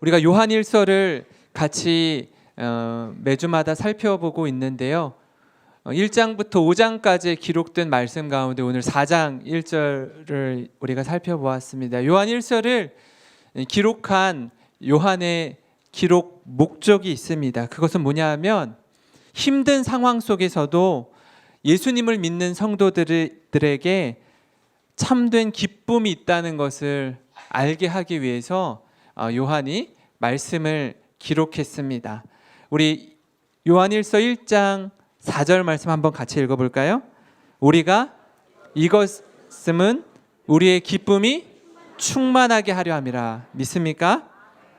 우리가 요한일서를 같이 어, 매주마다 살펴보고 있는데요. 어, 1장부터 5장까지 기록된 말씀 가운데 오늘 4장 1절을 우리가 살펴보았습니다. 요한일서를 기록한 요한의 기록 목적이 있습니다. 그것은 뭐냐 하면 힘든 상황 속에서도 예수님을 믿는 성도들에게 참된 기쁨이 있다는 것을 알게 하기 위해서 어, 요한이 말씀을 기록했습니다. 우리 요한일서 1장 4절 말씀 한번 같이 읽어 볼까요? 우리가 이것음은 우리의 기쁨이 충만하게 하려 함이라 믿습니까?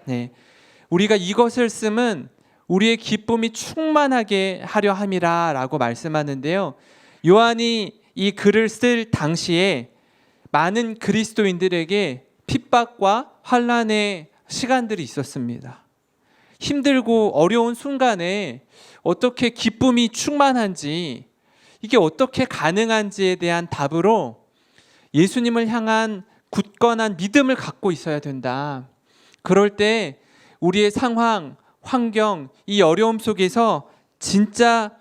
네, 우리가 이것을 쓰면 우리의 기쁨이 충만하게 하려 함이라라고 말씀하는데요. 요한이 이 글을 쓸 당시에 많은 그리스도인들에게 핍박과 환란의 시간들이 있었습니다. 힘들고 어려운 순간에 어떻게 기쁨이 충만한지 이게 어떻게 가능한지에 대한 답으로 예수님을 향한 굳건한 믿음을 갖고 있어야 된다. 그럴 때 우리의 상황, 환경, 이 어려움 속에서 진짜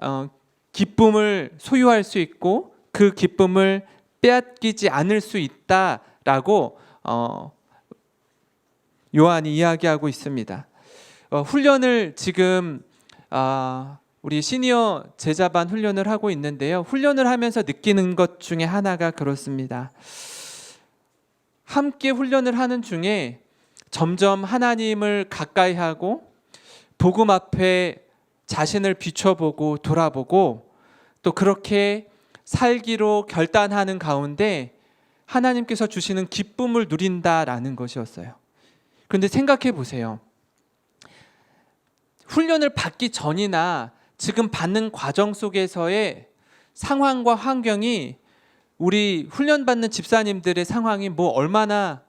어, 기쁨을 소유할 수 있고 그 기쁨을 빼앗기지 않을 수 있다라고 어, 요한이 이야기하고 있습니다. 어, 훈련을 지금 아, 우리 시니어 제자반 훈련을 하고 있는데요. 훈련을 하면서 느끼는 것 중에 하나가 그렇습니다. 함께 훈련을 하는 중에 점점 하나님을 가까이 하고 복음 앞에 자신을 비춰보고 돌아보고 또 그렇게 살기로 결단하는 가운데 하나님께서 주시는 기쁨을 누린다라는 것이었어요. 그런데 생각해 보세요. 훈련을 받기 전이나 지금 받는 과정 속에서의 상황과 환경이 우리 훈련받는 집사님들의 상황이 뭐 얼마나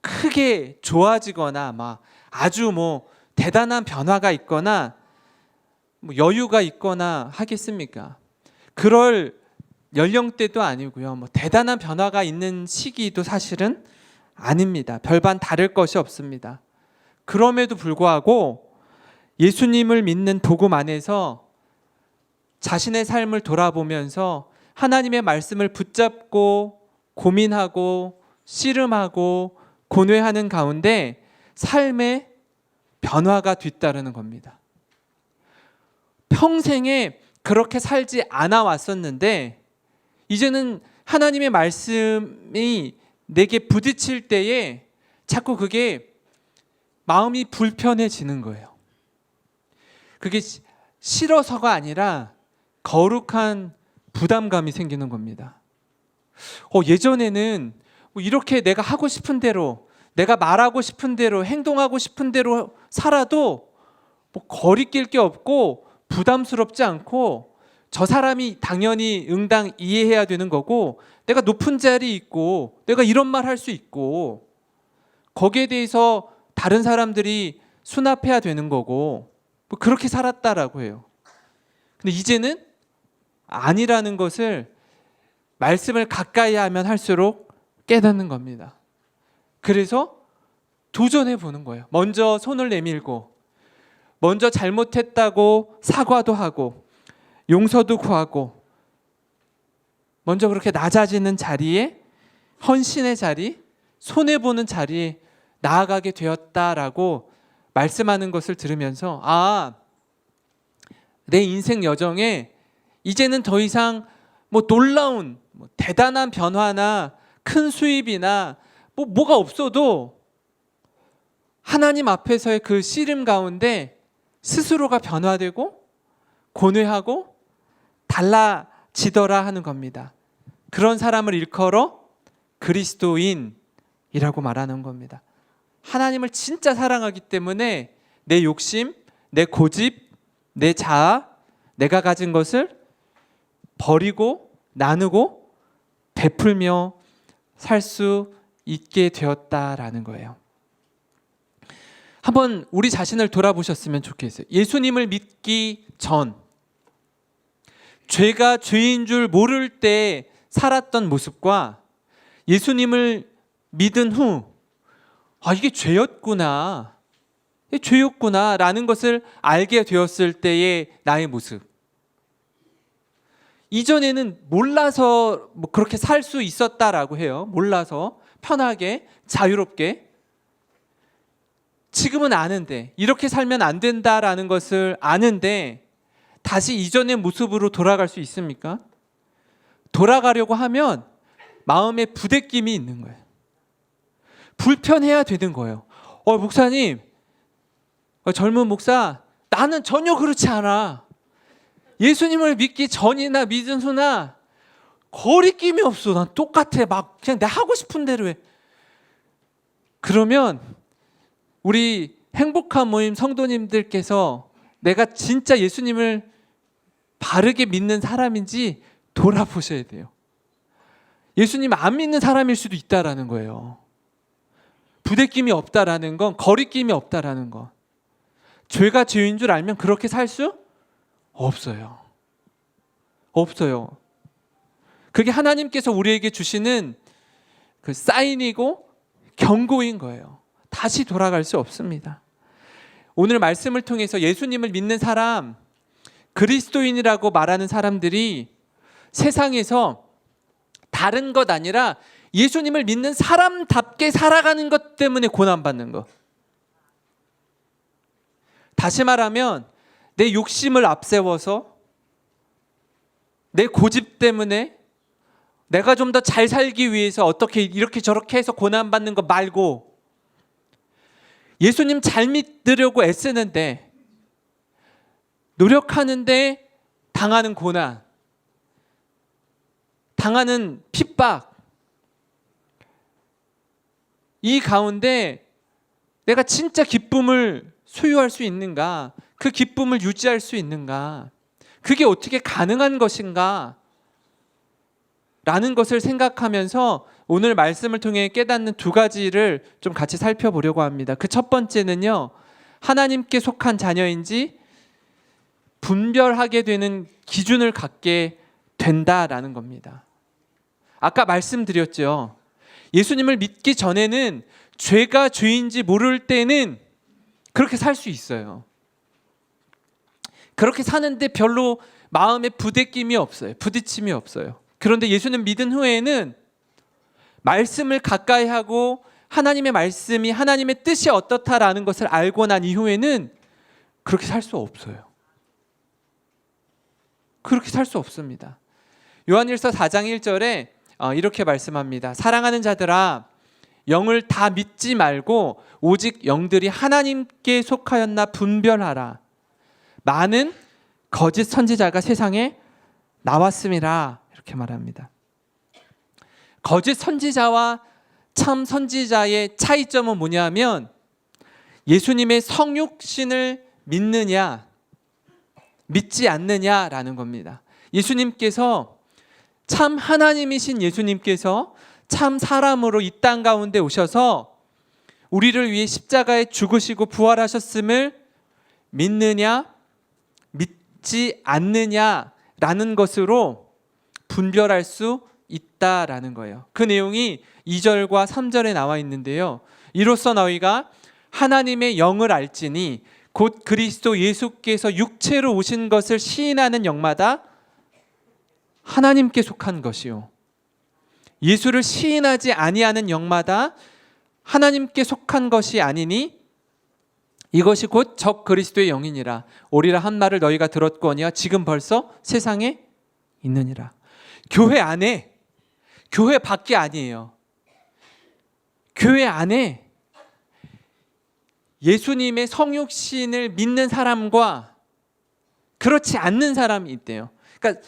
크게 좋아지거나 막 아주 뭐 대단한 변화가 있거나 뭐 여유가 있거나 하겠습니까? 그럴 연령대도 아니고요. 뭐 대단한 변화가 있는 시기도 사실은 아닙니다. 별반 다를 것이 없습니다. 그럼에도 불구하고 예수님을 믿는 복음 안에서 자신의 삶을 돌아보면서 하나님의 말씀을 붙잡고 고민하고 씨름하고 고뇌하는 가운데 삶의 변화가 뒤따르는 겁니다. 평생에 그렇게 살지 않아 왔었는데 이제는 하나님의 말씀이 내게 부딪힐 때에 자꾸 그게 마음이 불편해지는 거예요. 그게 시- 싫어서가 아니라 거룩한 부담감이 생기는 겁니다. 어, 예전에는 뭐 이렇게 내가 하고 싶은 대로, 내가 말하고 싶은 대로, 행동하고 싶은 대로 살아도 뭐 거리낄 게 없고 부담스럽지 않고 저 사람이 당연히 응당 이해해야 되는 거고 내가 높은 자리 있고 내가 이런 말 할 수 있고 거기에 대해서 다른 사람들이 수납해야 되는 거고 뭐 그렇게 살았다라고 해요. 근데 이제는 아니라는 것을 말씀을 가까이 하면 할수록 깨닫는 겁니다. 그래서 도전해 보는 거예요. 먼저 손을 내밀고 먼저 잘못했다고 사과도 하고 용서도 구하고 먼저 그렇게 낮아지는 자리에 헌신의 자리, 손해 보는 자리에 나아가게 되었다라고 말씀하는 것을 들으면서 아, 내 인생 여정에 이제는 더 이상 뭐 놀라운 뭐 대단한 변화나 큰 수입이나 뭐 뭐가 없어도 하나님 앞에서의 그 씨름 가운데 스스로가 변화되고 고뇌하고 달라지더라 하는 겁니다. 그런 사람을 일컬어 그리스도인이라고 말하는 겁니다. 하나님을 진짜 사랑하기 때문에 내 욕심, 내 고집, 내 자아, 내가 가진 것을 버리고 나누고 베풀며 살 수 있게 되었다라는 거예요. 한번 우리 자신을 돌아보셨으면 좋겠어요. 예수님을 믿기 전 죄가 죄인 줄 모를 때 살았던 모습과 예수님을 믿은 후 아, 이게 죄였구나. 죄였구나 라는 것을 알게 되었을 때의 나의 모습. 이전에는 몰라서 뭐 그렇게 살 수 있었다라고 해요. 몰라서 편하게 자유롭게. 지금은 아는데 이렇게 살면 안 된다라는 것을 아는데 다시 이전의 모습으로 돌아갈 수 있습니까? 돌아가려고 하면 마음에 부대낌이 있는 거예요. 불편해야 되는 거예요. 어, 목사님, 어, 젊은 목사, 나는 전혀 그렇지 않아. 예수님을 믿기 전이나 믿은 후나 거리낌이 없어. 난 똑같아. 막 그냥 내가 하고 싶은 대로 해. 그러면 우리 행복한 모임 성도님들께서 내가 진짜 예수님을 바르게 믿는 사람인지 돌아보셔야 돼요. 예수님 안 믿는 사람일 수도 있다라는 거예요. 부대낌이 없다라는 건 거리낌이 없다라는 거. 죄가 죄인 줄 알면 그렇게 살 수 없어요. 없어요. 그게 하나님께서 우리에게 주시는 그 사인이고 경고인 거예요. 다시 돌아갈 수 없습니다. 오늘 말씀을 통해서 예수님을 믿는 사람, 그리스도인이라고 말하는 사람들이 세상에서 다른 것 아니라 예수님을 믿는 사람답게 살아가는 것 때문에 고난받는 것. 다시 말하면 내 욕심을 앞세워서 내 고집 때문에 내가 좀 더 잘 살기 위해서 어떻게 이렇게 저렇게 해서 고난받는 거 말고 예수님 잘 믿으려고 애쓰는데 노력하는데 당하는 고난, 당하는 핍박, 이 가운데 내가 진짜 기쁨을 소유할 수 있는가? 그 기쁨을 유지할 수 있는가? 그게 어떻게 가능한 것인가? 라는 것을 생각하면서 오늘 말씀을 통해 깨닫는 두 가지를 좀 같이 살펴보려고 합니다. 그 첫 번째는요, 하나님께 속한 자녀인지 분별하게 되는 기준을 갖게 된다라는 겁니다. 아까 말씀드렸죠. 예수님을 믿기 전에는 죄가 죄인지 모를 때는 그렇게 살 수 있어요. 그렇게 사는데 별로 마음에 부대낌이 없어요. 부딪힘이 없어요. 그런데 예수님 믿은 후에는 말씀을 가까이 하고 하나님의 말씀이 하나님의 뜻이 어떻다라는 것을 알고 난 이후에는 그렇게 살 수 없어요. 그렇게 살 수 없습니다. 요한일서 4장 1절에 어, 이렇게 말씀합니다. 사랑하는 자들아 영을 다 믿지 말고 오직 영들이 하나님께 속하였나 분별하라. 많은 거짓 선지자가 세상에 나왔음이라 이렇게 말합니다. 거짓 선지자와 참 선지자의 차이점은 뭐냐면 예수님의 성육신을 믿느냐 믿지 않느냐라는 겁니다. 예수님께서 참 하나님이신 예수님께서 참 사람으로 이 땅 가운데 오셔서 우리를 위해 십자가에 죽으시고 부활하셨음을 믿느냐 믿지 않느냐라는 것으로 분별할 수 있다라는 거예요. 그 내용이 2절과 3절에 나와 있는데요. 이로써 너희가 하나님의 영을 알지니 곧 그리스도 예수께서 육체로 오신 것을 시인하는 영마다 하나님께 속한 것이요. 예수를 시인하지 아니하는 영마다 하나님께 속한 것이 아니니 이것이 곧 적 그리스도의 영이니라. 오리라 한 말을 너희가 들었거니와 지금 벌써 세상에 있느니라. 교회 안에 교회 밖이 아니에요. 교회 안에 예수님의 성육신을 믿는 사람과 그렇지 않는 사람이 있대요. 그러니까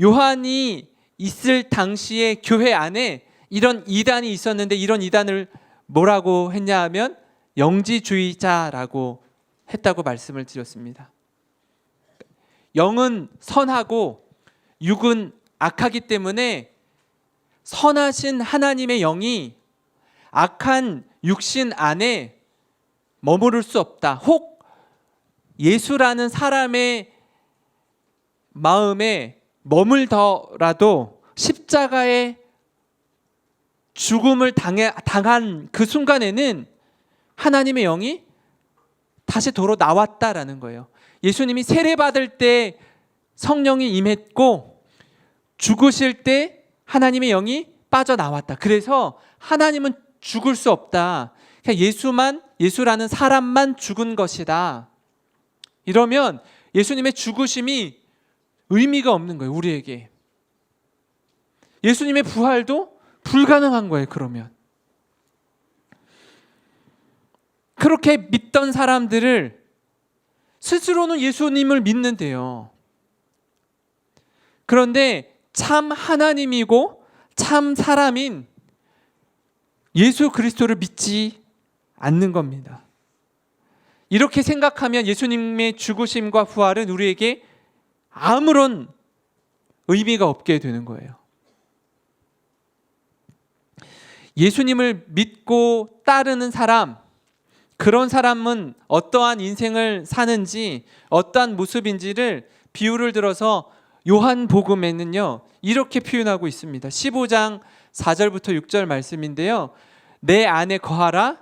요한이 있을 당시에 교회 안에 이런 이단이 있었는데 이런 이단을 뭐라고 했냐 하면 영지주의자라고 했다고 말씀을 드렸습니다. 영은 선하고 육은 악하기 때문에 선하신 하나님의 영이 악한 육신 안에 머무를 수 없다. 혹 예수라는 사람의 마음에 머물더라도 십자가의 죽음을 당해, 당한 그 순간에는 하나님의 영이 다시 도로 나왔다라는 거예요. 예수님이 세례 받을 때 성령이 임했고 죽으실 때 하나님의 영이 빠져나왔다. 그래서 하나님은 죽을 수 없다. 그냥 예수만 예수라는 사람만 죽은 것이다. 이러면 예수님의 죽으심이 의미가 없는 거예요. 우리에게. 예수님의 부활도 불가능한 거예요. 그러면. 그렇게 믿던 사람들을 스스로는 예수님을 믿는데요. 그런데 참 하나님이고 참 사람인 예수 그리스도를 믿지 않는 겁니다. 이렇게 생각하면 예수님의 죽으심과 부활은 우리에게 아무런 의미가 없게 되는 거예요. 예수님을 믿고 따르는 사람, 그런 사람은 어떠한 인생을 사는지, 어떠한 모습인지를 비유를 들어서 요한복음에는요, 이렇게 표현하고 있습니다. 15장 4절부터 6절 말씀인데요. 내 안에 거하라,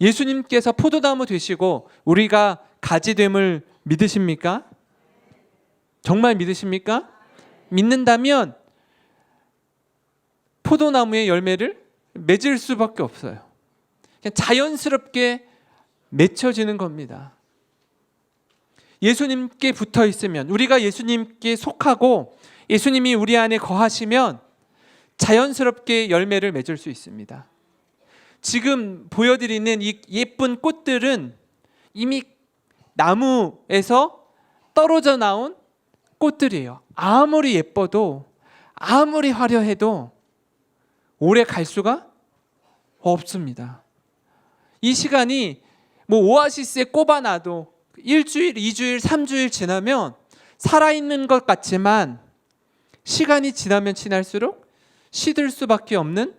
예수님께서 포도나무 되시고 우리가 가지됨을 믿으십니까? 정말 믿으십니까? 믿는다면 포도나무의 열매를 맺을 수밖에 없어요. 그냥 자연스럽게 맺혀지는 겁니다. 예수님께 붙어 있으면 우리가 예수님께 속하고 예수님이 우리 안에 거하시면 자연스럽게 열매를 맺을 수 있습니다. 지금 보여드리는 이 예쁜 꽃들은 이미 나무에서 떨어져 나온 꽃들이에요. 아무리 예뻐도 아무리 화려해도 오래 갈 수가 없습니다. 이 시간이 뭐 오아시스에 꼽아놔도 일주일, 이주일, 삼주일 지나면 살아있는 것 같지만 시간이 지나면 지날수록 시들 수밖에 없는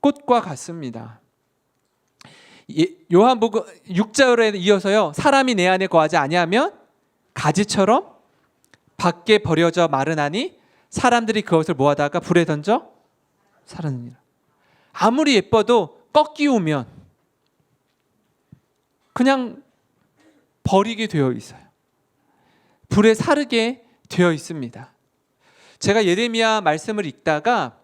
꽃과 같습니다. 예, 요한복음 6절에 이어서요. 사람이 내 안에 거하지 아니하면 가지처럼 밖에 버려져 마르나니 사람들이 그것을 모아다가 불에 던져 살았느니라. 아무리 예뻐도 꺾이우면 그냥 버리게 되어 있어요. 불에 사르게 되어 있습니다. 제가 예레미야 말씀을 읽다가 어,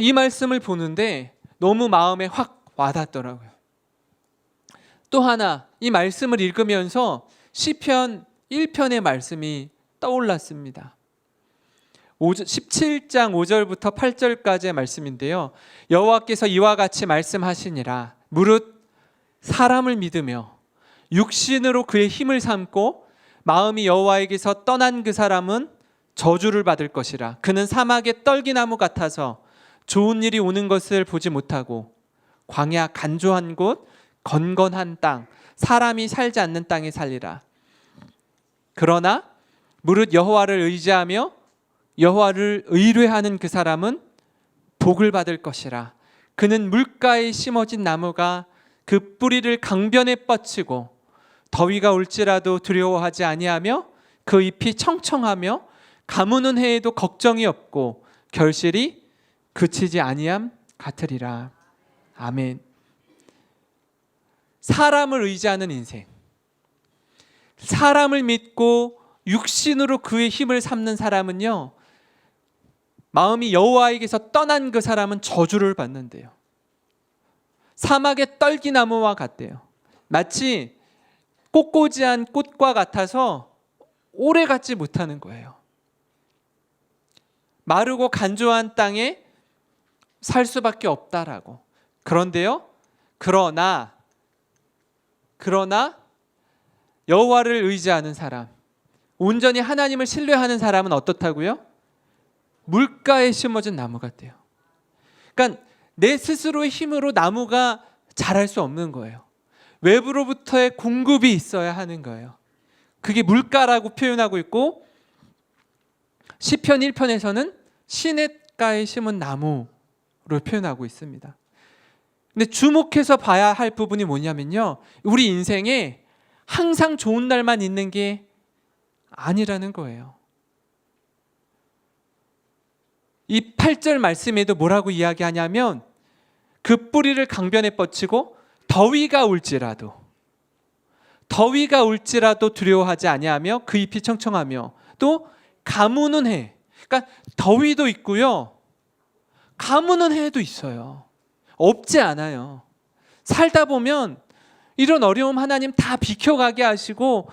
이 말씀을 보는데 너무 마음에 확 와닿더라고요. 또 하나 이 말씀을 읽으면서 시편 1편의 말씀이 떠올랐습니다. 17장 5절부터 8절까지의 말씀인데요. 여호와께서 이와 같이 말씀하시니라 무릇 사람을 믿으며 육신으로 그의 힘을 삼고 마음이 여호와에게서 떠난 그 사람은 저주를 받을 것이라 그는 사막의 떨기나무 같아서 좋은 일이 오는 것을 보지 못하고 광야 간조한 곳 건건한 땅 사람이 살지 않는 땅에 살리라. 그러나 무릇 여호와를 의지하며 여호와를 의뢰하는 그 사람은 복을 받을 것이라. 그는 물가에 심어진 나무가 그 뿌리를 강변에 뻗치고 더위가 올지라도 두려워하지 아니하며 그 잎이 청청하며 가무는 해에도 걱정이 없고 결실이 그치지 아니함 같으리라. 아멘. 사람을 의지하는 인생. 사람을 믿고 육신으로 그의 힘을 삼는 사람은요. 마음이 여호와에게서 떠난 그 사람은 저주를 받는데요. 사막의 떨기나무와 같대요. 마치 꽃꽂이한 꽃과 같아서 오래 갖지 못하는 거예요. 마르고 간조한 땅에 살 수밖에 없다라고. 그런데요. 그러나 그러나 여호와를 의지하는 사람, 온전히 하나님을 신뢰하는 사람은 어떻다고요? 물가에 심어진 나무 같대요. 그러니까 내 스스로의 힘으로 나무가 자랄 수 없는 거예요. 외부로부터의 공급이 있어야 하는 거예요. 그게 물가라고 표현하고 있고 시편 1편에서는 시냇가에 심은 나무로 표현하고 있습니다. 근데 주목해서 봐야 할 부분이 뭐냐면요. 우리 인생에 항상 좋은 날만 있는 게 아니라는 거예요. 이 8절 말씀에도 뭐라고 이야기하냐면 그 뿌리를 강변에 뻗치고 더위가 올지라도 더위가 올지라도 두려워하지 아니하며 그 잎이 청청하며 또 가무는 해. 그러니까 더위도 있고요. 가무는 해도 있어요. 없지 않아요. 살다 보면 이런 어려움 하나님 다 비켜가게 하시고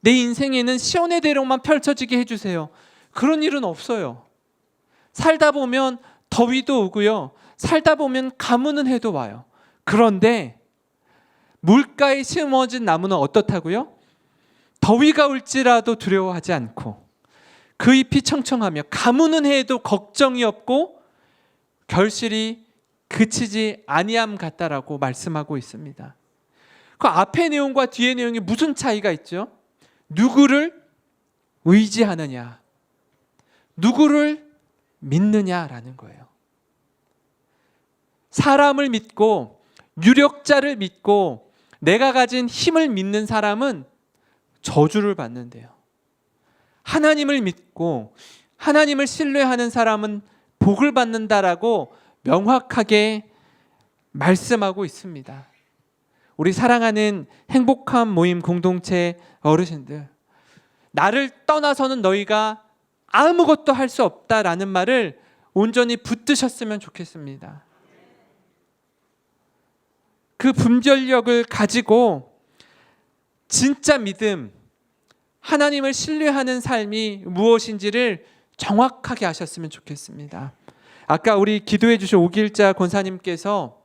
내 인생에는 시원의 대로만 펼쳐지게 해주세요. 그런 일은 없어요. 살다 보면 더위도 오고요. 살다 보면 가무는 해도 와요. 그런데 물가에 심어진 나무는 어떻다고요? 더위가 올지라도 두려워하지 않고 그 잎이 청청하며 가무는 해도 걱정이 없고 결실이 그치지 아니함 같다라고 말씀하고 있습니다. 그 앞의 내용과 뒤의 내용이 무슨 차이가 있죠? 누구를 의지하느냐, 누구를 믿느냐라는 거예요. 사람을 믿고 유력자를 믿고 내가 가진 힘을 믿는 사람은 저주를 받는데요. 하나님을 믿고 하나님을 신뢰하는 사람은 복을 받는다라고 명확하게 말씀하고 있습니다. 우리 사랑하는 행복한 모임 공동체 어르신들, 나를 떠나서는 너희가 아무것도 할 수 없다라는 말을 온전히 붙드셨으면 좋겠습니다. 그 분별력을 가지고 진짜 믿음, 하나님을 신뢰하는 삶이 무엇인지를 정확하게 아셨으면 좋겠습니다. 아까 우리 기도해 주신 오길자 권사님께서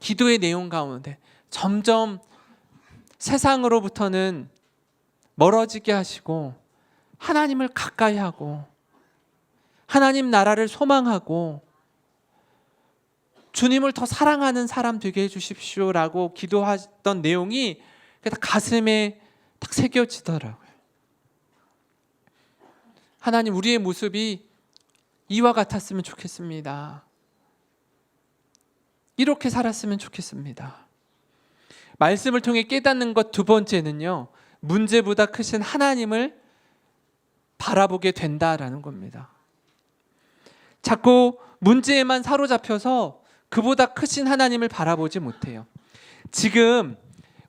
기도의 내용 가운데 점점 세상으로부터는 멀어지게 하시고 하나님을 가까이 하고 하나님 나라를 소망하고 주님을 더 사랑하는 사람 되게 해 주십시오라고 기도하던 내용이 딱 가슴에 딱 새겨지더라고요. 하나님 우리의 모습이 이와 같았으면 좋겠습니다. 이렇게 살았으면 좋겠습니다. 말씀을 통해 깨닫는 것 두 번째는요. 문제보다 크신 하나님을 바라보게 된다라는 겁니다. 자꾸 문제에만 사로잡혀서 그보다 크신 하나님을 바라보지 못해요. 지금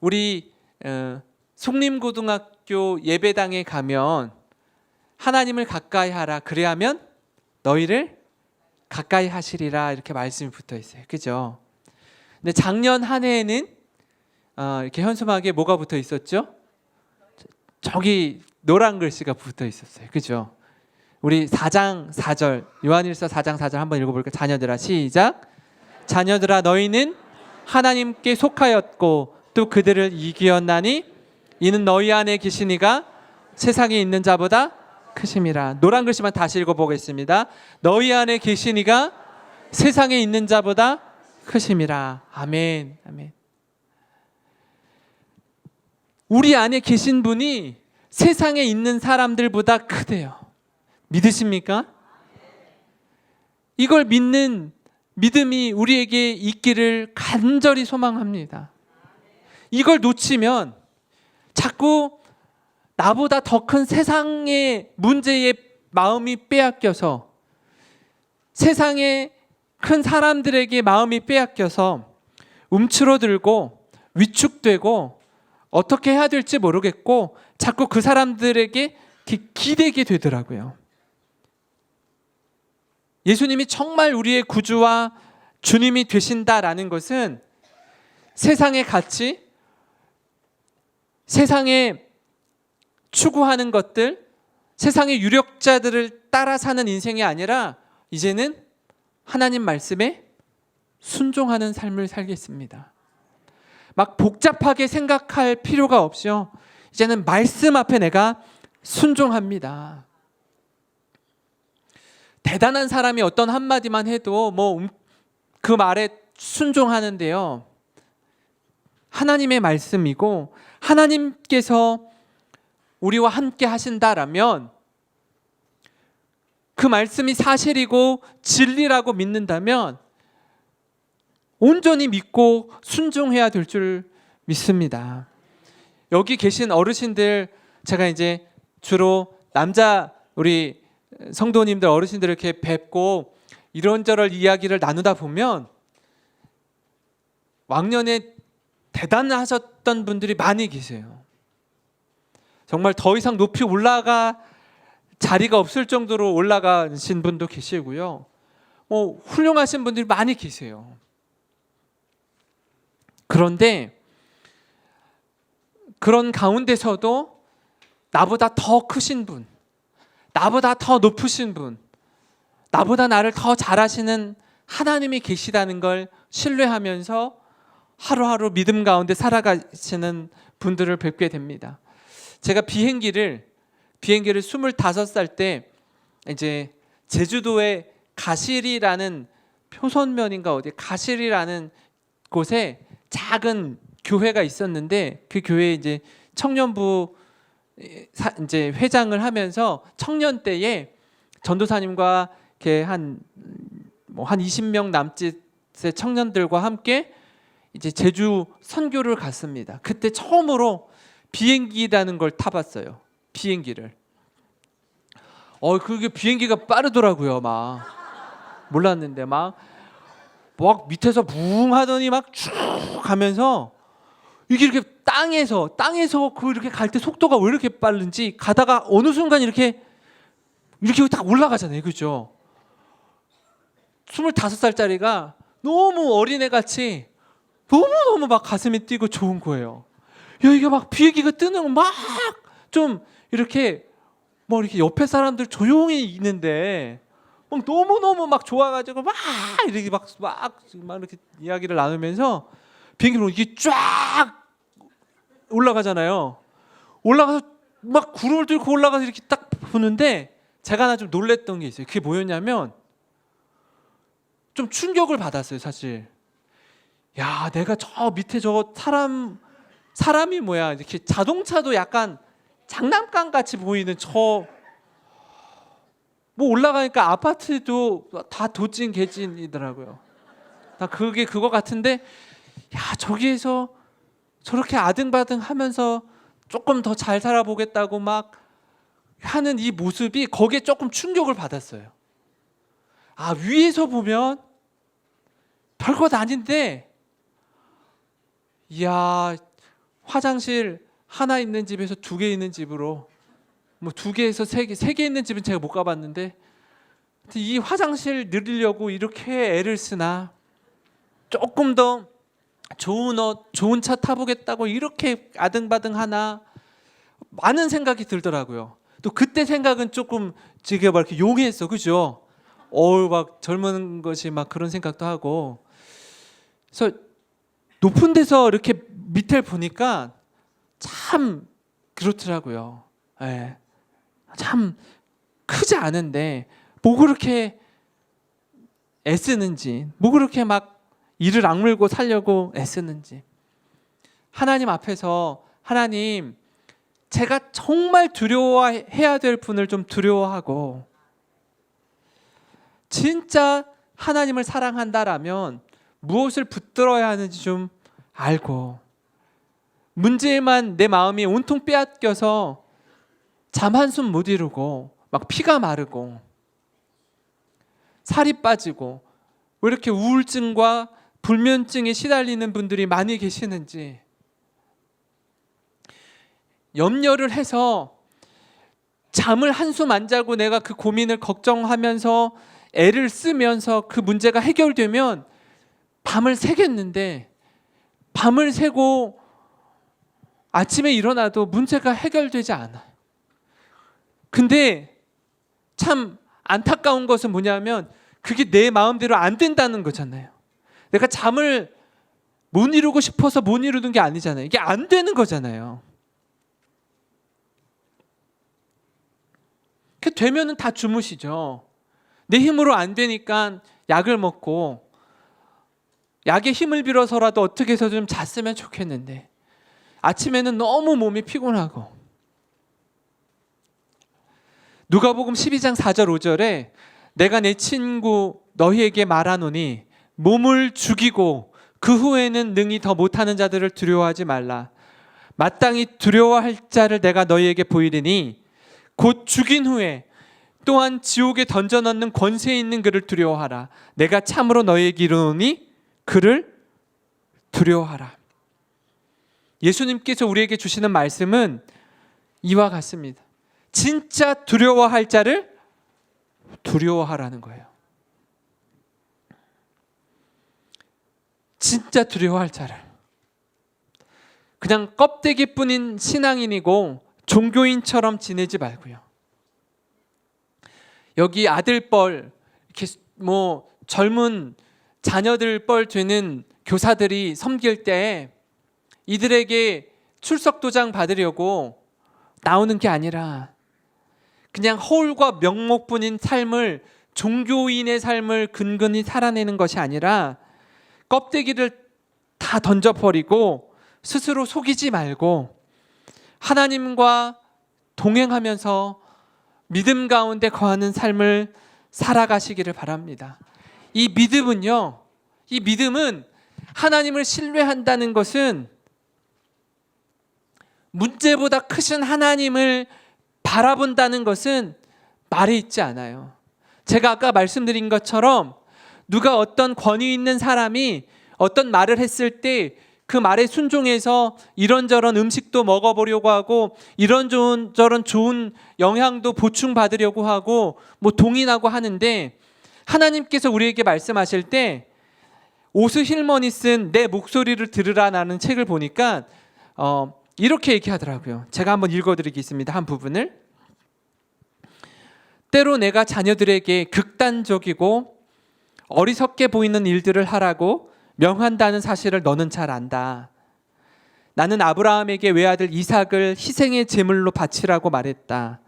우리 어, 속림고등학교 예배당에 가면 하나님을 가까이 하라 그래야면 너희를 가까이 하시리라 이렇게 말씀이 붙어 있어요. 그죠? 근데 작년 한 해에는 어, 이렇게 현수막에 뭐가 붙어 있었죠? 저기 노란 글씨가 붙어 있었어요. 그죠? 우리 4장 4절 요한일서 4장 4절 한번 읽어볼까요? 자녀들아 시작. 자녀들아 너희는 하나님께 속하였고 또 그들을 이기었나니 이는 너희 안에 계시니가 세상에 있는 자보다 크심이라. 노란 글씨만 다시 읽어보겠습니다. 너희 안에 계시니가 세상에 있는 자보다 크심이라. 아멘. 아멘. 우리 안에 계신 분이 세상에 있는 사람들보다 크대요. 믿으십니까? 이걸 믿는 믿음이 우리에게 있기를 간절히 소망합니다. 이걸 놓치면 자꾸 나보다 더 큰 세상의 문제에 마음이 빼앗겨서 세상의 큰 사람들에게 마음이 빼앗겨서 움츠러들고 위축되고 어떻게 해야 될지 모르겠고 자꾸 그 사람들에게 기- 기대게 되더라고요. 예수님이 정말 우리의 구주와 주님이 되신다라는 것은 세상의 가치, 세상에 추구하는 것들, 세상의 유력자들을 따라 사는 인생이 아니라 이제는 하나님 말씀에 순종하는 삶을 살겠습니다. 막 복잡하게 생각할 필요가 없이요. 이제는 말씀 앞에 내가 순종합니다. 대단한 사람이 어떤 한마디만 해도 뭐 그 말에 순종하는데요. 하나님의 말씀이고 하나님께서 우리와 함께 하신다라면 그 말씀이 사실이고 진리라고 믿는다면 온전히 믿고 순종해야 될 줄 믿습니다. 여기 계신 어르신들 제가 이제 주로 남자 우리 성도님들 어르신들 이렇게 뵙고 이런저런 이야기를 나누다 보면 왕년에 대단하셨던 분들이 많이 계세요. 정말 더 이상 높이 올라가 자리가 없을 정도로 올라가신 분도 계시고요. 뭐 훌륭하신 분들이 많이 계세요. 그런데 그런 가운데서도 나보다 더 크신 분, 나보다 더 높으신 분, 나보다 나를 더 잘하시는 하나님이 계시다는 걸 신뢰하면서 하루하루 믿음 가운데 살아가시는 분들을 뵙게 됩니다. 제가 비행기를 비행기를 25살 때 이제 제주도의 가실이라는 표선면인가 어디 가실이라는 곳에 작은 교회가 있었는데 그 교회에 이제 청년부 사- 이제 회장을 하면서 청년 때에 전도사님과 이렇게 한뭐 한 20명 남짓의 청년들과 함께 이제 제주 선교를 갔습니다. 그때 처음으로 비행기라는 걸 타봤어요. 비행기를. 어 그게 비행기가 빠르더라고요. 막 몰랐는데 막 막 밑에서 붕 하더니 막 쭉 가면서 이게 이렇게 땅에서 땅에서 그 이렇게 갈 때 속도가 왜 이렇게 빠른지 가다가 어느 순간 이렇게 이렇게 딱 올라가잖아요. 그죠? 25살짜리가 너무 어린애 같이 너무너무 막 가슴이 뛰고 좋은 거예요. 야, 이게 막 비행기가 뜨는 거막좀 이렇게 뭐 이렇게 옆에 사람들 조용히 있는데 막 너무 너무 막 좋아가지고 막 이렇게 막, 막, 막 이렇게 이야기를 나누면서 비행기로 이게 쫙 올라가잖아요. 올라가서 막 구름을 뚫고 올라가서 이렇게 딱 보는데 제가 하나 좀 놀랬던 게 있어요. 그게 뭐였냐면 좀 충격을 받았어요, 사실. 야, 내가 저 밑에 저 사람 사람이 뭐야? 이렇게 자동차도 약간 장난감 같이 보이는 저 뭐 올라가니까 아파트도 다 도찐 개찐이더라고요. 다 그게 그거 같은데 야, 저기에서 저렇게 아등바등 하면서 조금 더 잘 살아보겠다고 막 하는 이 모습이 거기에 조금 충격을 받았어요. 아, 위에서 보면 별것 아닌데 이야 화장실 하나 있는 집에서 두 개 있는 집으로 뭐 두 개에서 세 개, 세 개 있는 집은 제가 못 가봤는데 이 화장실 늘리려고 이렇게 애를 쓰나 조금 더 좋은 옷, 좋은 차 타보겠다고 이렇게 아등바등 하나 많은 생각이 들더라고요. 또 그때 생각은 조금 제가 막 이렇게 용했어, 그죠? 어우 막 젊은 것이 막 그런 생각도 하고 그래서 높은 데서 이렇게 밑을 보니까 참 그렇더라고요. 예. 참 크지 않은데 뭐 그렇게 애쓰는지, 뭐 그렇게 막 이를 악물고 살려고 애쓰는지. 하나님 앞에서 하나님 제가 정말 두려워해야 될 분을 좀 두려워하고 진짜 하나님을 사랑한다라면 무엇을 붙들어야 하는지 좀 알고 문제에만 내 마음이 온통 빼앗겨서 잠 한숨 못 이루고 막 피가 마르고 살이 빠지고 왜 이렇게 우울증과 불면증에 시달리는 분들이 많이 계시는지 염려를 해서 잠을 한숨 안 자고 내가 그 고민을 걱정하면서 애를 쓰면서 그 문제가 해결되면 밤을 새겠는데 밤을 새고 아침에 일어나도 문제가 해결되지 않아요. 근데 참 안타까운 것은 뭐냐면 그게 내 마음대로 안 된다는 거잖아요. 내가 잠을 못 이루고 싶어서 못 이루는 게 아니잖아요. 이게 안 되는 거잖아요. 그 되면은 다 주무시죠. 내 힘으로 안 되니까 약을 먹고 약에 힘을 빌어서라도 어떻게 해서 좀 잤으면 좋겠는데 아침에는 너무 몸이 피곤하고. 누가복음 12장 4절 5절에 내가 내 친구 너희에게 말하노니 몸을 죽이고 그 후에는 능히 더 못하는 자들을 두려워하지 말라. 마땅히 두려워할 자를 내가 너희에게 보이리니 곧 죽인 후에 또한 지옥에 던져 넣는 권세 있는 그를 두려워하라. 내가 참으로 너희에게 이르노니 그를 두려워하라 예수님께서 우리에게 주시는 말씀은 이와 같습니다 진짜 두려워할 자를 두려워하라는 거예요. 진짜 두려워할 자를. 그냥 껍데기 뿐인 신앙인이고 종교인처럼 지내지 말고요. 여기 아들뻘 이렇게 뭐 젊은 자녀들 뻘 되는 교사들이 섬길 때 이들에게 출석 도장 받으려고 나오는 게 아니라 그냥 허울과 명목뿐인 삶을 종교인의 삶을 근근히 살아내는 것이 아니라 껍데기를 다 던져버리고 스스로 속이지 말고 하나님과 동행하면서 믿음 가운데 거하는 삶을 살아가시기를 바랍니다. 이 믿음은요, 이 믿음은 하나님을 신뢰한다는 것은 문제보다 크신 하나님을 바라본다는 것은 말이 있지 않아요. 제가 아까 말씀드린 것처럼 누가 어떤 권위 있는 사람이 어떤 말을 했을 때 그 말에 순종해서 이런저런 음식도 먹어보려고 하고 이런저런 저런 좋은 영향도 보충받으려고 하고 뭐 동의하고 하는데 하나님께서 우리에게 말씀하실 때 오스 힐머니 쓴내 목소리를 들으라 라는 책을 보니까 어, 이렇게 얘기하더라고요. 제가 한번 읽어드리겠습니다. 한 부분을. 때로 내가 자녀들에게 극단적이고 어리석게 보이는 일들을 하라고 명한다는 사실을 너는 잘 안다. 나는 아브라함에게 외아들 이삭을 희생의 제물로 바치라고 말했다.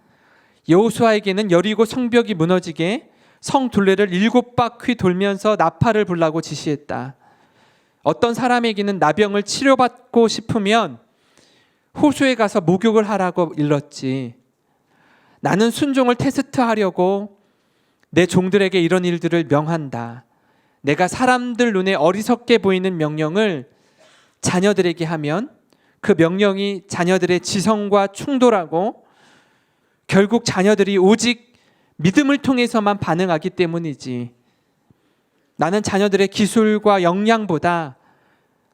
여호수아에게는 여리고 성벽이 무너지게 성 둘레를 일곱 바퀴 돌면서 나팔을 불라고 지시했다. 어떤 사람에게는 나병을 치료받고 싶으면 호수에 가서 목욕을 하라고 일렀지. 나는 순종을 테스트하려고 내 종들에게 이런 일들을 명한다. 내가 사람들 눈에 어리석게 보이는 명령을 자녀들에게 하면 그 명령이 자녀들의 지성과 충돌하고 결국 자녀들이 오직 믿음을 통해서만 반응하기 때문이지. 나는 자녀들의 기술과 역량보다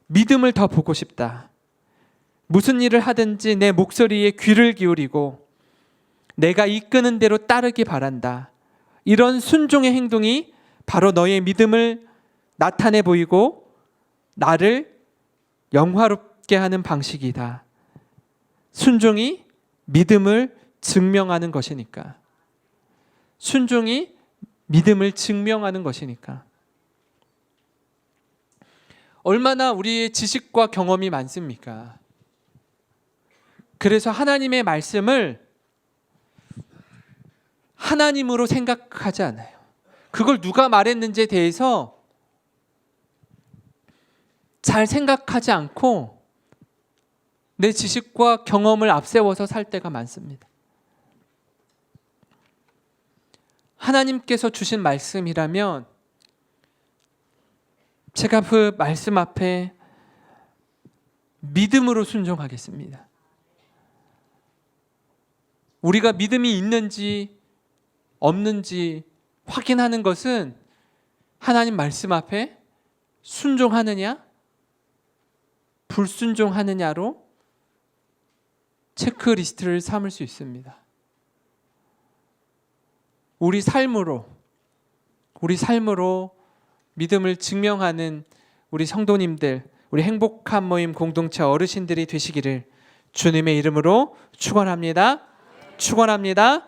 믿음을 더 보고 싶다. 무슨 일을 하든지 내 목소리에 귀를 기울이고 내가 이끄는 대로 따르기 바란다. 이런 순종의 행동이 바로 너의 믿음을 나타내 보이고 나를 영화롭게 하는 방식이다. 순종이 믿음을 증명하는 것이니까. 순종이 믿음을 증명하는 것이니까. 얼마나 우리의 지식과 경험이 많습니까? 그래서 하나님의 말씀을 하나님으로 생각하지 않아요. 그걸 누가 말했는지에 대해서 잘 생각하지 않고 내 지식과 경험을 앞세워서 살 때가 많습니다. 하나님께서 주신 말씀이라면 제가 그 말씀 앞에 믿음으로 순종하겠습니다. 우리가 믿음이 있는지 없는지 확인하는 것은 하나님 말씀 앞에 순종하느냐, 불순종하느냐로 체크리스트를 삼을 수 있습니다. 우리 삶으로, 우리 삶으로 믿음을 증명하는 우리 성도님들, 우리 행복한 모임 공동체 어르신들이 되시기를 주님의 이름으로 축원합니다. 축원합니다.